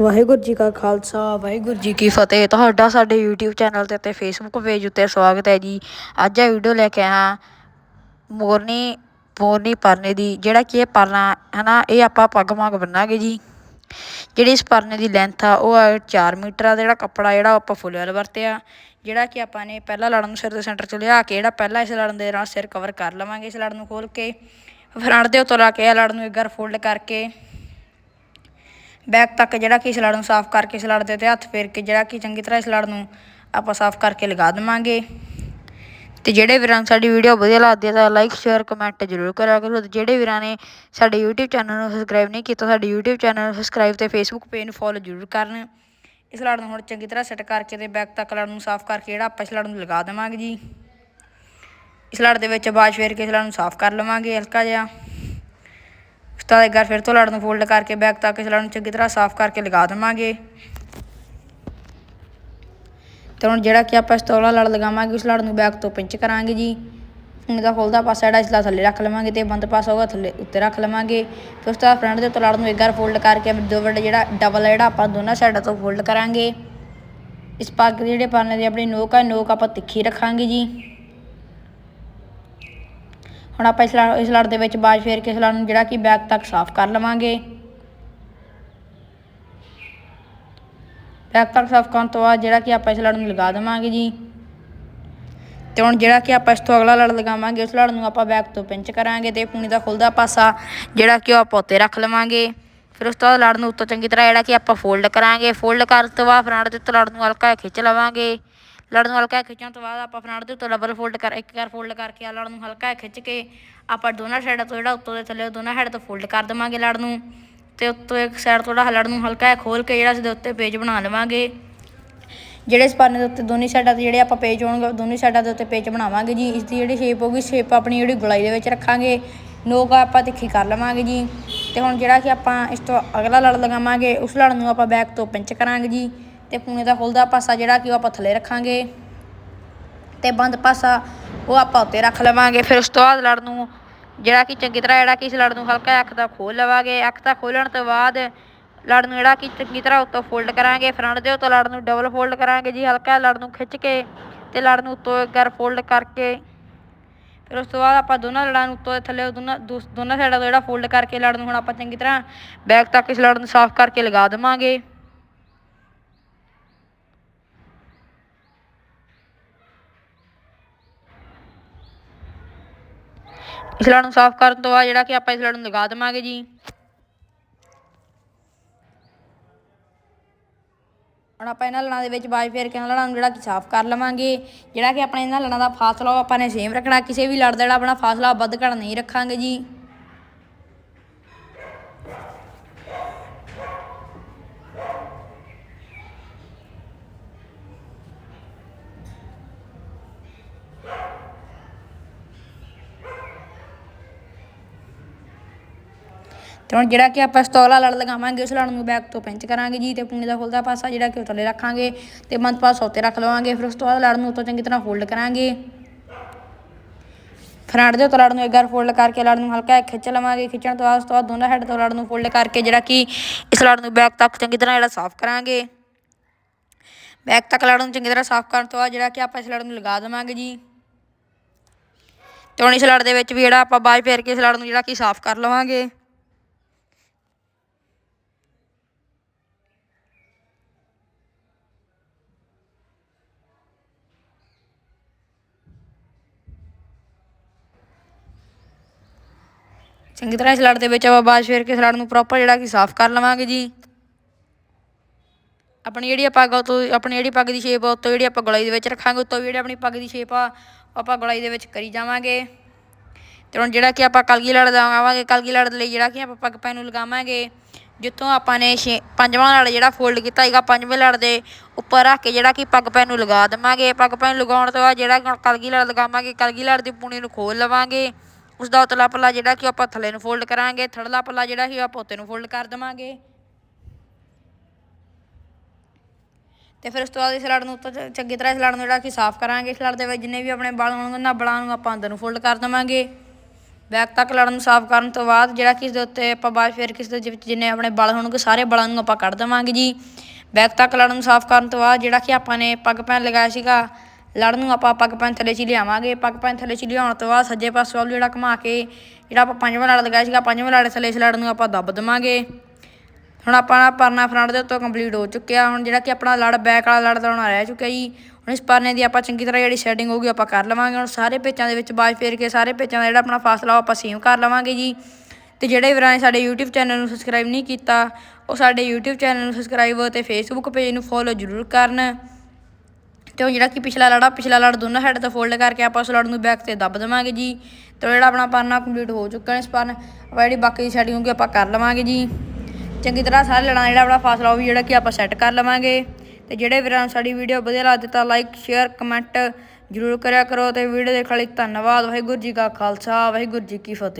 ਵਾਹਿਗੁਰੂ ਜੀ ਕਾ ਖਾਲਸਾ, ਵਾਹਿਗੁਰੂ ਜੀ ਕੀ ਫਤਿਹ। ਤੁਹਾਡਾ ਸਾਡੇ YouTube ਚੈਨਲ ਤੇ ਅਤੇ Facebook ਪੇਜ ਉੱਤੇ ਸਵਾਗਤ ਹੈ ਜੀ। ਅੱਜ ਇਹ ਵੀਡੀਓ ਲੈ ਕੇ ਆਇਆ ਮੋਰਨੀ ਮੋਰਨੀ ਪਰਨੇ ਦੀ, ਜਿਹੜਾ ਕਿ ਇਹ ਪਰਨਾ ਹੈ ਨਾ, ਇਹ ਆਪਾਂ ਪੱਗ ਮੰਗ ਬੰਨਾਂਗੇ ਜੀ। ਜਿਹੜੀ ਇਸ ਪਰਨੇ ਦੀ ਲੈਂਥ ਆ, ਉਹ ਆ 4 ਮੀਟਰ ਆ, ਜਿਹੜਾ ਕੱਪੜਾ ਜਿਹੜਾ ਉਹ ਆਪਾਂ ਫੁੱਲ ਵਾਲਾ ਵਰਤਿਆ। ਜਿਹੜਾ ਕਿ ਆਪਾਂ ਨੇ ਪਹਿਲਾਂ ਲੜਨ ਨੂੰ ਸਿਰ ਦੇ ਸੈਂਟਰ 'ਚ ਲਿਆ ਕੇ, ਜਿਹੜਾ ਪਹਿਲਾਂ ਇਸ ਲੜਨ ਦੇ ਨਾਲ ਸਿਰ ਕਵਰ ਕਰ ਲਵਾਂਗੇ ਇਸ ਲੜ ਨੂੰ ਖੋਲ ਕੇ। ਫਰੰਟ ਦੇ ਉੱਤੋਂ ਲਾ ਕੇ ਇਹ ਲੜਨ ਨੂੰ ਇੱਕ ਵਾਰ ਫੋਲਡ ਕਰਕੇ। ਬੈਕ ਤੱਕ ਜਿਹੜਾ ਕਿ ਇਸ ਲੜ ਨੂੰ ਸਾਫ਼ ਕਰਕੇ ਇਸ ਲੜ ਦੇ ਤੇ ਹੱਥ ਫੇਰ ਕੇ ਜਿਹੜਾ ਕਿ ਚੰਗੀ ਤਰ੍ਹਾਂ ਇਸ ਲੜ ਨੂੰ ਆਪਾਂ ਸਾਫ਼ ਕਰਕੇ ਲਗਾ ਦੇਵਾਂਗੇ। ਤੇ ਜਿਹੜੇ ਵੀਰਾਂ ਨੂੰ ਸਾਡੀ ਵੀਡੀਓ ਵਧੀਆ ਲੱਗਦੀ ਹੈ ਤਾਂ ਲਾਈਕ ਸ਼ੇਅਰ ਕਮੈਂਟ ਜ਼ਰੂਰ ਕਰਿਆ ਕਰੋ ਤੇ ਜਿਹੜੇ ਵੀਰਾਂ ਨੇ ਸਾਡੇ YouTube ਚੈਨਲ ਨੂੰ ਸਬਸਕ੍ਰਾਈਬ ਨਹੀਂ ਕੀਤਾ, ਸਾਡੇ YouTube ਚੈਨਲ ਨੂੰ ਸਬਸਕ੍ਰਾਈਬ ਤੇ Facebook ਪੇਜ ਨੂੰ ਫੋਲੋ ਜ਼ਰੂਰ ਕਰਨ। ਇਸ ਲੜ ਨੂੰ ਹੁਣ ਚੰਗੀ ਤਰ੍ਹਾਂ ਸੈੱਟ ਕਰਕੇ ਤੇ ਬੈਕ ਤੱਕ ਲੜ ਨੂੰ ਸਾਫ਼ ਕਰਕੇ ਜਿਹੜਾ ਆਪਾਂ ਇਸ ਲੜ ਨੂੰ ਲਗਾ ਦੇਵਾਂਗੇ ਜੀ। ਇਸ ਲੜ ਦੇ ਵਿੱਚ ਬਾਜ ਫੇਰ ਕੇ ਇਸ ਲੜ ਨੂੰ ਸਾਫ਼ ਕਰ ਲਵਾਂਗੇ ਹਲਕਾ ਜਿਹਾ। ਤੋਂ ਬਾਅਦ ਇੱਕ ਵਾਰ ਫਿਰ ਤੋਂ ਲੜ ਨੂੰ ਫੋਲਡ ਕਰਕੇ ਬੈਕ ਤੱਕ ਇਸ ਲੜ ਨੂੰ ਚੰਗੀ ਤਰ੍ਹਾਂ ਸਾਫ਼ ਕਰਕੇ ਲਗਾ ਦੇਵਾਂਗੇ। ਤੇ ਹੁਣ ਜਿਹੜਾ ਕਿ ਆਪਾਂ ਇਸ ਤੋਂ ਲੜ ਲਗਾਵਾਂਗੇ, ਉਸ ਲੜ ਨੂੰ ਬੈਕ ਤੋਂ ਪਿੰਚ ਕਰਾਂਗੇ ਜੀ। ਹੁਣ ਦਾ ਖੋਲਦਾ ਪਾਸਾ ਜਿਹੜਾ ਇਸਦਾ ਥੱਲੇ ਰੱਖ ਲਵਾਂਗੇ ਤੇ ਬੰਦ ਪਾਸਾ ਹੋਗਾ ਥੱਲੇ ਉੱਤੇ ਰੱਖ ਲਵਾਂਗੇ। ਫਿਰ ਉਸ ਤੋਂ ਬਾਅਦ ਫਰੰਟ ਦੇ ਤੋਂ ਲੜ ਨੂੰ ਇੱਕ ਵਾਰ ਫੋਲਡ ਕਰਕੇ ਦੋ ਵੱਡੇ ਜਿਹੜਾ ਡਬਲ ਜਿਹੜਾ, ਆਪਾਂ ਦੋਨਾਂ ਸਾਈਡਾਂ ਤੋਂ ਫੋਲਡ ਕਰਾਂਗੇ। ਇਸ ਪੱਗ ਦੇ ਜਿਹੜੇ ਪਾਲਣੇ ਦੀ ਆਪਣੀ ਨੋਕ ਹੈ, ਨੋਕ ਆਪਾਂ ਤਿੱਖੀ ਰੱਖਾਂਗੇ ਜੀ। ਹੁਣ ਆਪਾਂ ਇਸ ਲੜ ਇਸ ਲੜ ਦੇ ਵਿੱਚ ਬਾਜ ਫੇਰ ਕੇ ਇਸ ਲੜ ਨੂੰ ਜਿਹੜਾ ਕਿ ਬੈਕ ਤੱਕ ਸਾਫ਼ ਕਰ ਲਵਾਂਗੇ। ਬੈਕ ਤੱਕ ਸਾਫ਼ ਕਰਨ ਤੋਂ ਬਾਅਦ ਜਿਹੜਾ ਕਿ ਆਪਾਂ ਇਸ ਲੜ ਨੂੰ ਲਗਾ ਦੇਵਾਂਗੇ ਜੀ। ਤੇ ਹੁਣ ਜਿਹੜਾ ਕਿ ਆਪਾਂ ਇਸ ਤੋਂ ਅਗਲਾ ਲੜ ਲਗਾਵਾਂਗੇ, ਉਸ ਲੜ ਨੂੰ ਆਪਾਂ ਬੈਕ ਤੋਂ ਪਿੰਚ ਕਰਾਂਗੇ ਤੇ ਪੂਣੀ ਦਾ ਖੁੱਲਦਾ ਪਾਸਾ ਜਿਹੜਾ ਕਿ ਉਹ ਆਪਾਂ ਉੱਤੇ ਰੱਖ ਲਵਾਂਗੇ। ਫਿਰ ਉਸ ਤੋਂ ਬਾਅਦ ਲੜ ਨੂੰ ਉੱਤੋਂ ਚੰਗੀ ਤਰ੍ਹਾਂ ਜਿਹੜਾ ਕਿ ਆਪਾਂ ਫੋਲਡ ਕਰਾਂਗੇ। ਫੋਲਡ ਕਰਨ ਤੋਂ ਬਾਅਦ ਫਰੰਟ ਦੇ ਉੱਤੇ ਲੜ ਨੂੰ ਹਲਕਾ ਖਿੱਚ ਲਵਾਂਗੇ। ਲੜ ਨੂੰ ਹਲਕਾ ਖਿੱਚਣ ਤੋਂ ਬਾਅਦ ਆਪਾਂ ਫਰੰਟ ਦੇ ਉੱਤੇ ਡਬਲ ਫੋਲਡ ਕਰ, ਇੱਕ ਵਾਰ ਫੋਲਡ ਕਰਕੇ ਆ ਲੜ ਨੂੰ ਹਲਕਾ ਖਿੱਚ ਕੇ ਆਪਾਂ ਦੋਨਾਂ ਸਾਈਡਾਂ ਤੋਂ ਜਿਹੜਾ ਉੱਤੋਂ ਦੇ ਥੱਲੇ, ਦੋਨਾਂ ਸਾਈਡ ਤੋਂ ਫੋਲਡ ਕਰ ਦੇਵਾਂਗੇ ਲੜ ਨੂੰ ਤੇ ਉੱਤੋਂ ਇੱਕ ਸਾਈਡ ਤੋਂ ਜਿਹੜਾ ਲੜ ਨੂੰ ਹਲਕਾ ਜਿਹਾ ਖੋਲ ਕੇ ਜਿਹੜਾ ਇਸ ਦੇ ਉੱਤੇ ਪੇਜ ਬਣਾ ਲਵਾਂਗੇ। ਜਿਹੜੇ ਸਪਾਨੇ ਦੇ ਉੱਤੇ ਦੋਨੇ ਸਾਈਡਾਂ ਤੇ ਜਿਹੜੇ ਆਪਾਂ ਪੇਜ ਹੋਣਗੇ ਦੋਨੀ ਸਾਈਡਾਂ ਦੇ ਉੱਤੇ ਪੇਜ ਬਣਾਵਾਂਗੇ ਜੀ। ਇਸ ਦੀ ਜਿਹੜੀ ਸ਼ੇਪ ਹੋਊਗੀ ਸ਼ੇਪ ਆਪਣੀ ਜਿਹੜੀ ਗੁਲਾਈ ਦੇ ਵਿੱਚ ਰੱਖਾਂਗੇ। ਨੋਕ ਆਪਾਂ ਤਿੱਖੀ ਕਰ ਲਵਾਂਗੇ ਜੀ। ਤੇ ਹੁਣ ਜਿਹੜਾ ਕਿ ਆਪਾਂ ਇਸ ਤੋਂ ਅਗਲਾ ਲੜ ਲਗਾਵਾਂਗੇ, ਉਸ ਲੜ ਨੂੰ ਆਪਾਂ ਬੈਕ ਤੋਂ ਪਿੰਚ ਕਰਾਂਗੇ ਜੀ। ਤੇ ਪੂਣੇ ਦਾ ਖੁੱਲਦਾ ਪਾਸਾ ਜਿਹੜਾ ਕਿ ਉਹ ਆਪਾਂ ਥੱਲੇ ਰੱਖਾਂਗੇ ਤੇ ਬੰਦ ਪਾਸਾ ਉਹ ਆਪਾਂ ਉੱਤੇ ਰੱਖ ਲਵਾਂਗੇ। ਫਿਰ ਉਸ ਤੋਂ ਬਾਅਦ ਲੜ ਨੂੰ ਜਿਹੜਾ ਕਿ ਚੰਗੀ ਤਰ੍ਹਾਂ ਜਿਹੜਾ ਕਿ ਇਸ ਲੜ ਨੂੰ ਹਲਕਾ ਅੱਖ ਦਾ ਖੋਲ ਲਵਾਂਗੇ। ਅੱਖ ਦਾ ਖੋਲਣ ਤੋਂ ਬਾਅਦ ਲੜ ਨੂੰ ਜਿਹੜਾ ਕਿ ਚੰਗੀ ਤਰ੍ਹਾਂ ਉੱਤੋਂ ਫੋਲਡ ਕਰਾਂਗੇ। ਫਰੰਟ ਦੇ ਉੱਤੋਂ ਲੜ ਨੂੰ ਡਬਲ ਫੋਲਡ ਕਰਾਂਗੇ ਜੀ, ਹਲਕਾ ਲੜ ਨੂੰ ਖਿੱਚ ਕੇ ਤੇ ਲੜ ਨੂੰ ਉੱਤੋਂ ਇੱਕ ਵਾਰ ਫੋਲਡ ਕਰਕੇ ਫਿਰ ਉਸ ਤੋਂ ਬਾਅਦ ਆਪਾਂ ਦੋਨਾਂ ਲੜਾਂ ਨੂੰ ਉੱਤੋਂ ਦੇ ਥੱਲੇ ਦੋਨਾਂ ਦੂਸ- ਦੋਨਾਂ ਸਾਈਡਾਂ ਤੋਂ ਜਿਹੜਾ ਫੋਲਡ ਕਰਕੇ ਲੜ ਨੂੰ ਹੁਣ ਆਪਾਂ ਚੰਗੀ ਤਰ੍ਹਾਂ ਬੈਕ ਤੱਕ ਇਸ ਲੜ ਨੂੰ ਸਾਫ਼ ਕਰਕੇ ਲਗਾ ਦੇਵਾਂਗੇ। ਇਸ ਲੜ ਨੂੰ ਸਾਫ਼ ਕਰਨ ਤੋਂ ਬਾਅਦ ਜਿਹੜਾ ਕਿ ਆਪਾਂ ਇਸ ਲੜ ਨੂੰ ਲਗਾ ਦੇਵਾਂਗੇ ਜੀ। ਹੁਣ ਆਪਾਂ ਇਹਨਾਂ ਲੜਾਂ ਦੇ ਵਿੱਚ ਬਾਜ ਫੇਰ ਕੇ ਇਹਨਾਂ ਲੜਾਂ ਨੂੰ ਜਿਹੜਾ ਕਿ ਸਾਫ਼ ਕਰ ਲਵਾਂਗੇ। ਜਿਹੜਾ ਕਿ ਆਪਣੇ ਇਹਨਾਂ ਲੜਾਂ ਦਾ ਫਾਸਲਾ ਉਹ ਆਪਾਂ ਨੇ ਸੇਮ ਰੱਖਣਾ, ਕਿਸੇ ਵੀ ਲੜ ਦਾ ਜਿਹੜਾ ਆਪਣਾ ਫਾਸਲਾ ਵੱਧ ਘੱਟ ਨਹੀਂ ਰੱਖਾਂਗੇ ਜੀ। ਤੇ ਹੁਣ ਜਿਹੜਾ ਕਿ ਆਪਾਂ ਸਤੌਲਾ ਲੜ ਲਗਾਵਾਂਗੇ, ਉਸ ਲੜ ਨੂੰ ਬੈਕ ਤੋਂ ਪਿੰਚ ਕਰਾਂਗੇ ਜੀ ਤੇ ਪੂਣੀ ਦਾ ਖੁੱਲਦਾ ਪਾਸਾ ਜਿਹੜਾ ਕਿ ਉਹ ਥੱਲੇ ਰੱਖਾਂਗੇ ਤੇ ਬੰਦ ਪਾਸਾ ਉੱਤੇ ਰੱਖ ਲਵਾਂਗੇ, ਫਿਰ ਉਸ ਤੋਂ ਬਾਅਦ ਲੜ ਨੂੰ ਉੱਤੋਂ ਚੰਗੀ ਤਰ੍ਹਾਂ ਫੋਲਡ ਕਰਾਂਗੇ। ਫਰੰਟ ਦੇ ਉੱਤੇ ਲੜ ਨੂੰ ਇੱਕ ਵਾਰ ਫੋਲਡ ਕਰਕੇ ਲੜ ਨੂੰ ਹਲਕਾ ਖਿੱਚ ਲਵਾਂਗੇ, ਖਿੱਚਣ ਤੋਂ ਬਾਅਦ ਉਸ ਤੋਂ ਬਾਅਦ ਦੋਨਾਂ ਹੈਡ ਤੋਂ ਲੜ ਨੂੰ ਫੋਲਡ ਕਰਕੇ ਜਿਹੜਾ ਕਿ ਇਸ ਲੜ ਨੂੰ ਬੈਕ ਤੱਕ ਚੰਗੀ ਤਰ੍ਹਾਂ ਜਿਹੜਾ ਸਾਫ਼ ਕਰਾਂਗੇ। ਬੈਕ ਤੱਕ ਲੜ ਨੂੰ ਚੰਗੀ ਤਰ੍ਹਾਂ ਸਾਫ਼ ਕਰਨ ਤੋਂ ਬਾਅਦ ਜਿਹੜਾ ਕਿ ਆਪਾਂ ਇਸ ਲੜ ਨੂੰ ਲਗਾ ਦੇਵਾਂਗੇ ਜੀ। ਤੇ ਹੁਣ ਇਸ ਲੜ ਦੇ ਵਿੱਚ ਵੀ ਜਿਹੜਾ ਆਪਾਂ ਬਾਜ ਫੇਰ ਕੇ ਇਸ ਲੜ ਨੂੰ ਜਿਹੜਾ ਕਿ ਸਾਫ਼ ਕਰ ਲਵਾਂਗੇ। ਚੰਗੀ ਤਰ੍ਹਾਂ ਇਸ ਲੜ ਦੇ ਵਿੱਚ ਆਪਾਂ ਬਾਅਦ ਫੇਰ ਕੇ ਇਸ ਲੜ ਨੂੰ ਪ੍ਰੋਪਰ ਜਿਹੜਾ ਕਿ ਸਾਫ਼ ਕਰ ਲਵਾਂਗੇ ਜੀ। ਆਪਣੀ ਜਿਹੜੀ ਆ ਪੱਗ ਤੋਂ ਆਪਣੀ ਜਿਹੜੀ ਪੱਗ ਦੀ ਸ਼ੇਪ ਆ, ਉੱਤੋਂ ਜਿਹੜੀ ਆਪਾਂ ਗਲਾਈ ਦੇ ਵਿੱਚ ਰੱਖਾਂਗੇ, ਉੱਤੋਂ ਜਿਹੜੀ ਆਪਣੀ ਪੱਗ ਦੀ ਸ਼ੇਪ ਆ ਉਹ ਆਪਾਂ ਗਲਾਈ ਦੇ ਵਿੱਚ ਕਰੀ ਜਾਵਾਂਗੇ। ਤੇ ਹੁਣ ਜਿਹੜਾ ਕਿ ਆਪਾਂ ਕਲਗੀ ਲੜ ਲਗਾਵਾਂਗੇ ਕਲਗੀ ਲੜ ਦੇ ਲਈ ਜਿਹੜਾ ਕਿ ਆਪਾਂ ਪੱਗ ਪੈਨ ਨੂੰ ਲਗਾਵਾਂਗੇ, ਜਿੱਥੋਂ ਆਪਾਂ ਨੇ ਛੇ ਪੰਜਵਾਂ ਲੜ ਜਿਹੜਾ ਫੋਲਡ ਕੀਤਾ ਹੈਗਾ ਪੰਜਵੇਂ ਲੜ ਦੇ ਉੱਪਰ ਰੱਖ ਕੇ ਜਿਹੜਾ ਕਿ ਪੱਗ ਪੈਨ ਨੂੰ ਲਗਾ ਦੇਵਾਂਗੇ। ਪੱਗ ਪੈਨ ਲਗਾਉਣ ਤੋਂ ਬਾਅਦ ਜਿਹੜਾ ਕਿ ਹੁਣ ਕਲਗੀ ਲੜ ਲਗਾਵਾਂਗੇ, ਕਲਗੀ ਲੜ ਦੀ ਪੂਣੀ ਨੂੰ ਖੋਲ ਲਵਾਂਗੇ। ਉਸ ਦਾ ਉਤਲਾ ਪੱਲਾ ਜਿਹੜਾ ਕਿ ਆਪਾਂ ਥੱਲੇ ਨੂੰ ਫੋਲਡ ਕਰਾਂਗੇ, ਥੜਲਾ ਪੱਲਾ ਜਿਹੜਾ ਕਿ ਆਪਾਂ ਉੱਤੇ ਨੂੰ ਫੋਲਡ ਕਰ ਦੇਵਾਂਗੇ। ਤੇ ਫਿਰ ਉਸ ਤੋਂ ਬਾਅਦ ਇਸ ਲੜ ਨੂੰ ਉੱਤੋਂ ਚੰਗੀ ਤਰ੍ਹਾਂ ਇਸ ਲੜ ਨੂੰ ਜਿਹੜਾ ਕਿ ਸਾਫ਼ ਕਰਾਂਗੇ, ਇਸ ਲੜ ਦੇ ਵਿੱਚ ਜਿੰਨੇ ਵੀ ਆਪਣੇ ਬਲ ਹੋਣਗੇ ਉਹਨਾਂ ਬਲਾਂ ਨੂੰ ਆਪਾਂ ਅੰਦਰ ਨੂੰ ਫੋਲਡ ਕਰ ਦੇਵਾਂਗੇ। ਬੈਕ ਤੱਕ ਲੜ ਨੂੰ ਸਾਫ਼ ਕਰਨ ਤੋਂ ਬਾਅਦ ਜਿਹੜਾ ਕਿ ਇਸ ਦੇ ਉੱਤੇ ਆਪਾਂ ਬਾਅਦ ਫਿਰ ਕਿਸ ਦੇ ਵਿੱਚ ਜਿੰਨੇ ਆਪਣੇ ਬਲ ਹੋਣਗੇ, ਸਾਰੇ ਬਲਾਂ ਨੂੰ ਆਪਾਂ ਕੱਢ ਦੇਵਾਂਗੇ ਜੀ। ਬੈਕ ਤੱਕ ਲੜ ਨੂੰ ਸਾਫ਼ ਕਰਨ ਤੋਂ ਬਾਅਦ ਜਿਹੜਾ ਕਿ ਆਪਾਂ ਨੇ ਪੱਗ ਪੈਨ ਲਗਾਇਆ ਸੀਗਾ ਲੜ ਨੂੰ ਆਪਾਂ ਪੱਗ ਪੈਨ ਥੱਲੇ ਚ ਲਿਆਵਾਂਗੇ, ਪੱਗ ਪੈਨ ਥੱਲੇ ਚ ਲਿਆਉਣ ਤੋਂ ਬਾਅਦ ਸੱਜੇ ਪਾਸੇ ਵੱਲ ਜਿਹੜਾ ਘੁਮਾ ਕੇ, ਜਿਹੜਾ ਆਪਾਂ ਪੰਜਵਾਂ ਲੜ ਲਗਾਇਆ ਸੀਗਾ, ਪੰਜਵਾਂ ਲੜ ਥੱਲੇ ਇਸ ਲੜ ਨੂੰ ਆਪਾਂ ਦੱਬ ਦੇਵਾਂਗੇ। ਹੁਣ ਆਪਣਾ ਪਰਨਾ ਫਰੰਟ ਦੇ ਉੱਤੋਂ ਕੰਪਲੀਟ ਹੋ ਚੁੱਕਿਆ। ਹੁਣ ਜਿਹੜਾ ਕਿ ਆਪਣਾ ਲੜ ਬੈਕ ਵਾਲਾ ਲੜ ਲਾਉਣਾ ਰਹਿ ਚੁੱਕਿਆ ਜੀ। ਹੁਣ ਇਸ ਪਰਨੇ ਦੀ ਆਪਾਂ ਚੰਗੀ ਤਰ੍ਹਾਂ ਜਿਹੜੀ ਸੈਟਿੰਗ ਹੋਊਗੀ ਆਪਾਂ ਕਰ ਲਵਾਂਗੇ। ਹੁਣ ਸਾਰੇ ਪੇਚਾਂ ਦੇ ਵਿੱਚ ਬਾਜ ਫੇਰ ਕੇ ਸਾਰੇ ਪੇਚਾਂ ਦਾ ਜਿਹੜਾ ਆਪਣਾ ਫਾਸਲਾ ਉਹ ਆਪਾਂ ਸੇਵ ਕਰ ਲਵਾਂਗੇ ਜੀ। ਤੇ ਜਿਹੜੇ ਵੀਰਾਂ ਨੇ ਸਾਡੇ YouTube ਚੈਨਲ ਨੂੰ ਸਬਸਕ੍ਰਾਈਬ ਨਹੀਂ ਕੀਤਾ, ਉਹ ਸਾਡੇ YouTube ਚੈਨਲ ਨੂੰ ਸਬਸਕ੍ਰਾਈਬ ਤੇ Facebook ਪੇਜ ਨੂੰ ਫੋਲੋ ਜ਼ਰੂਰ ਕਰਨ। ਤੇ ਉਹ ਜਿਹੜਾ ਕਿ ਪਿਛਲਾ ਲੜਾ, ਪਿਛਲਾ ਲੜ ਦੋਨਾਂ ਸਾਈਡ ਤੋਂ ਫੋਲਡ ਕਰਕੇ ਆਪਾਂ ਉਸ ਲੜ ਨੂੰ ਬੈਕ ਤੇ ਦੱਬ ਦੇਵਾਂਗੇ ਜੀ। ਤੇ ਉਹ ਜਿਹੜਾ ਆਪਣਾ ਪਰਨਾ ਕੰਪਲੀਟ ਹੋ ਚੁੱਕਾ ਹੈ ਇਸ ਪਰਨ, ਆਪਾਂ ਜਿਹੜੀ ਬਾਕੀ ਦੀ ਸੈਟਿੰਗ ਹੋਊਗੀ ਆਪਾਂ ਕਰ ਲਵਾਂਗੇ ਜੀ। ਚੰਗੀ ਤਰ੍ਹਾਂ ਸਾਰੇ ਲੜਾਂ ਜਿਹੜਾ ਆਪਣਾ ਫਾਸਲਾ ਉਹ ਵੀ ਜਿਹੜਾ ਕਿ ਆਪਾਂ ਸੈੱਟ ਕਰ ਲਵਾਂਗੇ। ਤੇ ਜਿਹੜੇ ਵੀਰਾਂ ਨੂੰ ਸਾਡੀ ਵੀਡੀਓ ਵਧੀਆ ਲੱਗਦੀ ਤਾਂ ਲਾਈਕ ਸ਼ੇਅਰ ਕਮੈਂਟ ਜ਼ਰੂਰ ਕਰਿਆ ਕਰੋ ਤੇ ਵੀਡੀਓ ਦੇਖਣ ਲਈ ਧੰਨਵਾਦ। ਵਾਹਿਗੁਰੂ ਜੀ ਕਾ ਖਾਲਸਾ, ਵਾਹਿਗੁਰੂ ਜੀ ਕੀ ਫਤਿਹ।